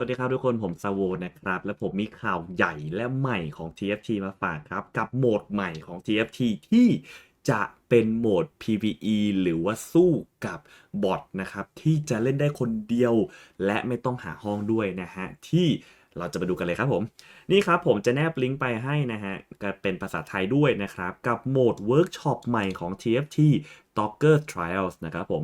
สวัสดีครับทุกคนผมซาโวนะครับ และผมมีข่าวใหญ่และใหม่ของ TFT มาฝากครับ กับโหมดใหม่ของ TFT ที่จะเป็นโหมด PVE หรือว่าสู้กับบอทนะครับ ที่จะเล่นได้คนเดียว และไม่ต้องหาห้องด้วยนะฮะ ที่เราจะมาดูกันเลยครับผม นี่ครับผมจะแนบลิงก์ไปให้นะฮะก็เป็นภาษาไทยด้วยนะครับ กับโหมดเวิร์กช็อปใหม่ของ TFT Talker Trials นะครับผม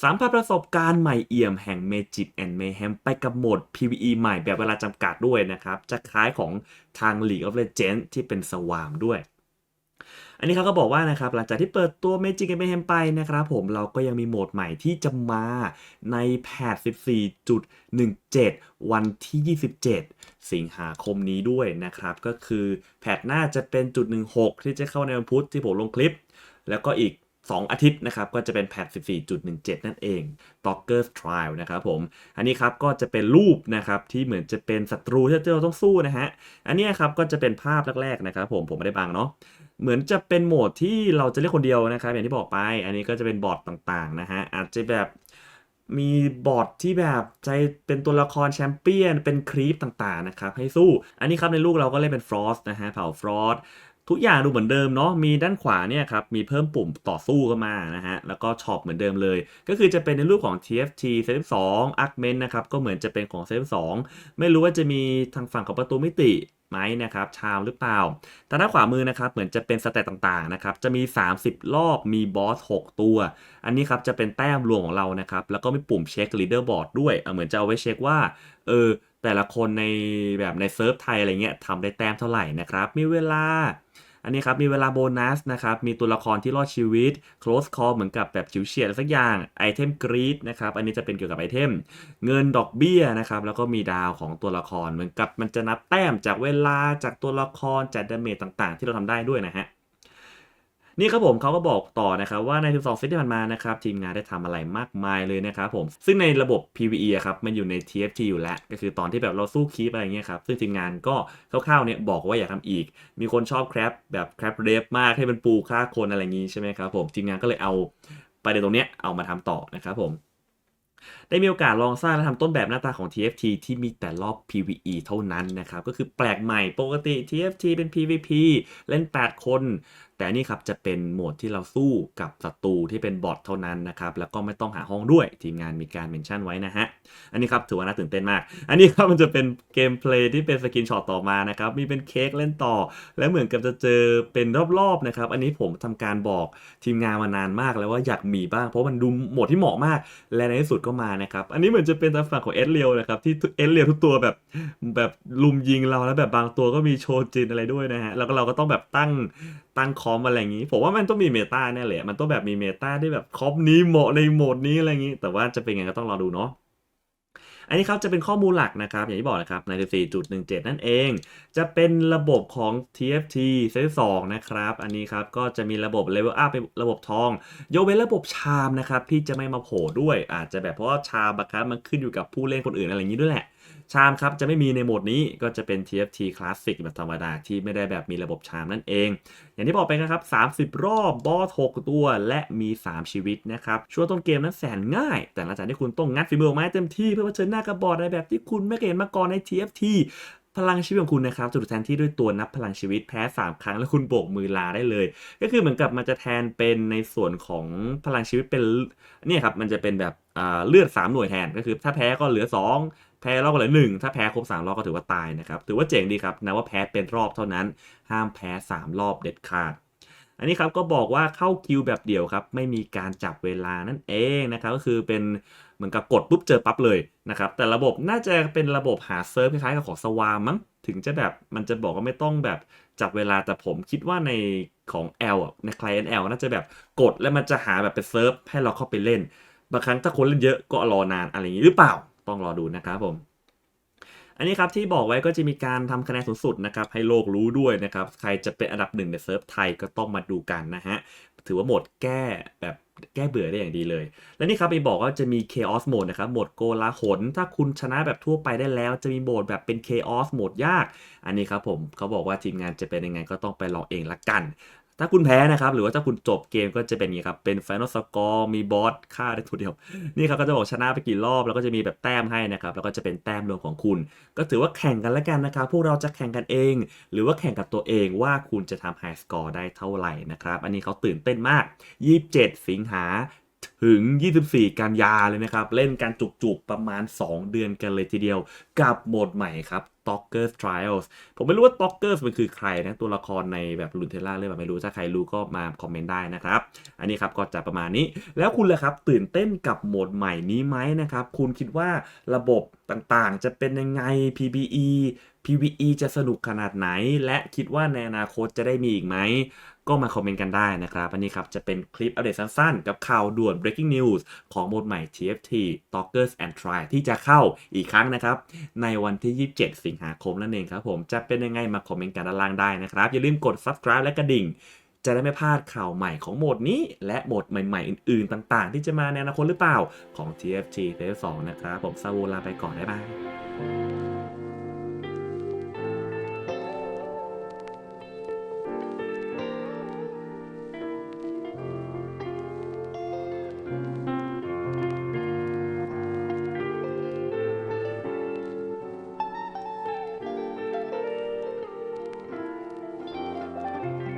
สัมผัสประสบการณ์ใหม่เอี่ยมแห่ง Magic and Mayhem ไปกับโหมด PVE ใหม่แบบเวลาจำกัดด้วยนะครับ จะคล้ายของทาง League of Legends ที่เป็นสวามด้วย อันนี้เขาก็บอกว่านะครับ หลังจากที่เปิดตัว Magic and Mayhem ไปนะครับผมเราก็ยังมีโหมดใหม่ที่จะมาในแพท14.17 วันที่ 27 สิงหาคมนี้ด้วยนะครับ ก็คือแพทหน้าจะเป็นจุด16 ที่จะเข้าในวันพุธที่ผมลงคลิป แล้วก็อีก 2 อาทิตย์นะครับ ก็จะเป็นแพท 14.17 นั่นเอง Talker's Trial นะครับผม อันนี้ครับก็จะเป็นรูปนะครับที่เหมือนจะเป็นศัตรูที่เราต้องสู้นะฮะ อันนี้ครับก็จะเป็นภาพแรกๆนะครับผมผมไม่ได้บังเนาะ เหมือนจะเป็นโหมดที่เราจะเล่นคนเดียวนะครับ อย่างที่บอกไป อันนี้ก็จะเป็นบอทต่างๆนะฮะ อาจจะแบบมีบอทที่แบบใจเป็นตัวละครแชมเปี้ยน เป็นครีปต่างๆนะครับให้สู้ อันนี้ครับในลูกเราก็เล่นเป็นฟรอสนะฮะเผ่าฟรอส ทุกอย่างดูเหมือนเดิมเนาะมีด้านขวาเนี่ยครับมีเพิ่มปุ่มต่อสู้เข้ามานะฮะแล้วก็ช็อปเหมือนเดิมเลย ก็คือจะเป็นในรูปของ TFT เซต2 a r g m e n t นะครับก็เหมือนจะเป็นของเซต2ไม่รู้ว่าจะมีทางฝั่งของประตูมิติไหมนะครับชามหรือเปล่าแต่ด้านขวามือนะครับเหมือนจะเป็นสเตตต่างๆนะครับจะมี 30 รอบมีบอส 6 ตัว อันนี้ครับจะเป็นแต้มรวมของเรานะครับแล้วก็มีปุ่มเช็ค leader board ด้วยเออเหมือนจะเอาไว้เช็คว่าเออ แต่ละคนในแบบในเซิร์ฟไทยอะไรเงี้ยทำได้แต้มเท่าไหร่นะครับ มีเวลา อันนี้ครับมีเวลาโบนัสนะครับ มีตัวละครที่รอดชีวิต close call เหมือนกับแบบฉิวเฉียดอะไรสักอย่างไอเทมกรีดนะครับ อันนี้จะเป็นเกี่ยวกับไอเทม เงินดอกเบี้ยนะครับ แล้วก็มีดาวของตัวละครเหมือนกับมันจะนับแต้มจากเวลาจากตัวละครจากดาเมจต่างๆ ที่เราทำได้ด้วยนะฮะ นี่ครับผมเขาก็บอกต่อนะครับว่าใน 12 เซตที่ผ่านมานะครับทีมงานได้ทำอะไรมากมายเลยนะครับผมซึ่งในระบบ PVE ครับมันอยู่ใน TFT อยู่แล้ว ก็คือตอนที่แบบเราสู้คีปอะไรเงี้ยครับซึ่งทีมงานก็คร่าวๆเนี่ยบอกว่าอยากทำอีก มีคนชอบแครปแบบแครปเรฟมากให้เป็นปูฆ่าคนอะไรอย่างงี้ใช่ไหมครับผมทีมงานก็เลยเอาประเด็นตรงเนี้ยเอามาทำต่อนะครับผมได้มีโอกาสลองสร้างและทำต้นแบบหน้าตาของ TFT ที่มีแต่รอบ PVE เท่านั้นนะครับ ก็คือแปลกใหม่ปกติ TFT เป็น PVP เล่น 8 คน แต่นี่ครับจะเป็นโหมดที่เราสู้กับศัตรูที่เป็นบอทเท่านั้นนะครับ แล้วก็ไม่ต้องหาห้องด้วยทีมงานมีการเมนชั่นไว้นะฮะ อันนี้ครับถือว่าน่าตื่นเต้นมาก อันนี้ครับมันจะเป็นเกมเพลย์ที่เป็นสกินช็อตต่อมานะครับ มีเป็นเค้กเล่นต่อ และเหมือนกับจะเจอเป็นรอบๆนะครับ อันนี้ผมทำการบอกทีมงานมานานมากแล้วว่าอยากมีบ้างเพราะมันดูโหมดที่เหมาะมาก และในที่สุดก็มานะครับ อันนี้เหมือนจะเป็นทางฝั่งของเอสเรียวนะครับที่เอสเรียวทุกตัวแบบแบบลุมยิงเราแล้วแบบบางตัวก็มีโชจินอะไรด้วยนะฮะแล้วก็เราก็ต้องแบบตั้ง ตั้งคอมอะไรอย่างนี้ ผมว่ามันต้องมีเมตาแน่เลยมันต้องแบบมีเมตาที่แบบคอมนี้เหมาะในโหมดนี้อะไรอย่างนี้ แต่ว่าจะเป็นไงก็ต้องรอดูเนาะอันนี้ครับจะเป็นข้อมูลหลักนะครับ อย่างที่บอกนะครับใน14.17 นั่นเอง จะเป็นระบบของ TFT เซต2นะครับ อันนี้ครับก็จะมีระบบ Level Up เป็นระบบทองยกเว้นระบบชามนะครับที่จะไม่มาโผล่ด้วย อาจจะแบบเพราะว่าชามบางครั้งมันขึ้นอยู่กับผู้เล่นคนอื่นอะไรอย่างนี้ด้วยแหละ ชามครับจะไม่มีในโหมดนี้ก็จะเป็น TFT Classic แบบธรรมดาที่ไม่ได้แบบมีระบบชามนั่นเอง อย่างที่บอกไปนะครับ 30 รอบบอส6ตัว และมี 3 ชีวิตนะครับช่วงต้นเกมนั้นแสนง่าย แต่หลังจากที่คุณต้องงัดฝีมือออกมาเต็มที่เพื่อเผชิญหน้ากับบอสในแบบที่คุณไม่เคยเห็นมาก่อนใน TFT พลังชีวิตของคุณนะครับจะถูกแทนที่ด้วยตัวนับพลังชีวิตแพ้ 3 ครั้งแล้วคุณโบกมือลาได้เลย ก็คือเหมือนกับมันจะแทนเป็นในส่วนของพลังชีวิตเป็นเนี่ยครับมันจะเป็นแบบอ่าเลือด 3 หน่วยแทนก็คือถ้าแพ้ก็เหลือ 2 พ้รอบก็เหลือ1ถ้าแพ้ครบ3รอบก็ถือว่าตายนะครับถือว่าเจ๋งดีครับนะว่าแพ้เป็นรอบเท่านั้น ห้ามแพ้ 3 รอบเด็ดขาด อันนี้ครับก็บอกว่าเข้าคิวแบบเดียวครับไม่มีการจับเวลานั่นเองนะครับก็คือเป็นเหมือนกับกดปุ๊บเจอปั๊บเลยนะครับแต่ระบบน่าจะเป็นระบบหาเซิร์ฟคล้ายๆกับของสวามั้งถึงจะแบบมันจะบอกว่าไม่ต้องแบบจับเวลาแต่ผมคิดว่าในของ L อะใน client L น่าจะแบบกดแล้วมันจะหาแบบเป็นเซิร์ฟให้เราเข้าไปเล่นบางครั้งถ้าคนเล่นเยอะก็รอนานอะไรอย่างนี้หรือเปล่า ต้องรอดูนะครับผม อันนี้ครับที่บอกไว้ก็จะมีการทำคะแนนสูงสุดนะครับให้โลกรู้ด้วยนะครับใครจะเป็นอันดับหนึ่งในเซิร์ฟไทยก็ต้องมาดูกันนะฮะถือว่าโหมดแก้แบบแก้เบื่อได้อย่างดีเลย และนี่ครับไปบอกว่าจะมี Chaos Mode นะครับ โหมดโกลาหล ถ้าคุณชนะแบบทั่วไปได้แล้ว จะมีโหมดแบบเป็น Chaos โหมดยาก อันนี้ครับผมเขาบอกว่าทีมงานจะเป็นยังไงก็ต้องไปลองเองละกัน ถ้าคุณแพ้นะครับ หรือว่าถ้าคุณจบเกมก็จะเป็นอย่างนี้ครับ เป็น Final Score มีบอสฆ่าได้ตัวเดียว นี่ครับก็จะบอกชนะไปกี่รอบ แล้วก็จะมีแบบแต้มให้นะครับ แล้วก็จะเป็นแต้มรวมของคุณ ก็ถือว่าแข่งกันแล้วกันนะครับ พวกเราจะแข่งกันเอง หรือว่าแข่งกับตัวเองว่าคุณจะทำไฮสกอร์ได้เท่าไหร่นะครับ อันนี้เขาตื่นเต้นมาก 27 สิงหาถึง 24 กันยาเลยนะครับ เล่นกันจุกๆ ประมาณ 2 เดือนกันเลยทีเดียว กับโหมดใหม่ครับ Stalker Trials ผมไม่รู้ว่า Stalker มันคือใครนะ ตัวละครในแบบลุนเทล่าเรื่องแบบไม่รู้ถ้าใครรู้ก็มาคอมเมนต์ได้นะครับ อันนี้ครับก็จะประมาณนี้ แล้วคุณล่ะครับ ตื่นเต้นกับโหมดใหม่นี้ไหมนะครับ คุณคิดว่าระบบต่างๆ จะเป็นยังไง PBE PVE จะสนุกขนาดไหน และคิดว่าในอนาคตจะได้มีอีกไหม ก็มาคอมเมนต์กันได้นะครับอันนี้ครับจะเป็นคลิปอัปเดตสั้นๆ กับข่าวด่วน breaking news ของโหมดใหม่ TFT Stalkers and Try ที่จะเข้าอีกครั้งนะครับ ในวันที่ 27 สิงหาคมนั่นเองครับผมจะเป็นยังไงมาคอมเมนต์กันด้านล่างได้นะครับ อย่าลืมกด subscribe และกระดิ่ง จะได้ไม่พลาดข่าวใหม่ของโหมดนี้ และโหมดใหม่ๆ อื่นๆ ต่างๆ ที่จะมาในอนาคตหรือเปล่าของ TFT 2นะครับผมซาโวลาไปก่อนได้บาย